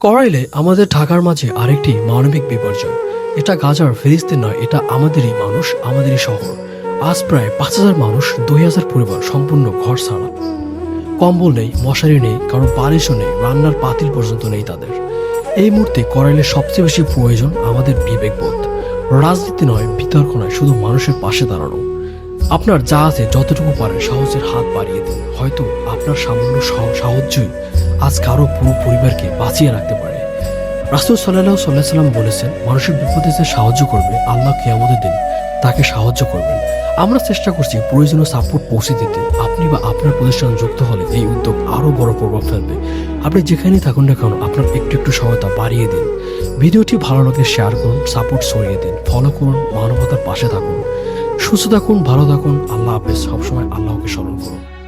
করাইলে আমাদের ঢাকার মাঝে আরেকটি মানবিক বিপর্যয়। এটা গাজার ফিলিস্তিন নয়, এটা আমাদেরই মানুষ, আমাদেরই শহর। আজ প্রায় পাঁচ হাজার মানুষ, দুই হাজার পরিবার সম্পূর্ণ ঘর ছাড়া কম্বল নেই, মশারি নেই, কারও বালিশও নেই, রান্নার পাতিল পর্যন্ত নেই তাদের। এই মুহূর্তে করাইলে সবচেয়ে বেশি প্রয়োজন আমাদের বিবেকবোধ। রাজনীতি নয়, বিতর্ক নয়, শুধু মানুষের পাশে দাঁড়ানো। আপনার যা আছে, যতটুকু পারে সাহসের হাত বাড়িয়ে দিন। হয়তো আপনার সামান্য সহ- সাহায্যই আজ কারও পুরো পরিবারকে বাঁচিয়ে রাখতে পারে। রাসুল সাল্লাহ সাল্লাহ সাল্লাম বলেছেন, মানুষের বিপদে যে সাহায্য করবে, আল্লাহ আমাদের দিন তাকে সাহায্য করবেন। আমরা চেষ্টা করছি প্রয়োজনীয় সাপোর্ট পৌঁছে দিতে। আপনি বা আপনার প্রতিষ্ঠান যুক্ত হলে এই উদ্যোগ আরও বড় প্রভাব ফেলবে। আপনি যেখানেই থাকুন না কেন, আপনার একটু একটু সহায়তা বাড়িয়ে দিন। ভিডিওটি ভালো লাগে শেয়ার করুন সাপোর্ট ছড়িয়ে দিন। ফলো করুন, মানবতার পাশে থাকুন। সুস্থ থাকুন, ভালো থাকুন। আল্লাহ হাফেজ। সবসময় আল্লাহকে স্মরণ করুন।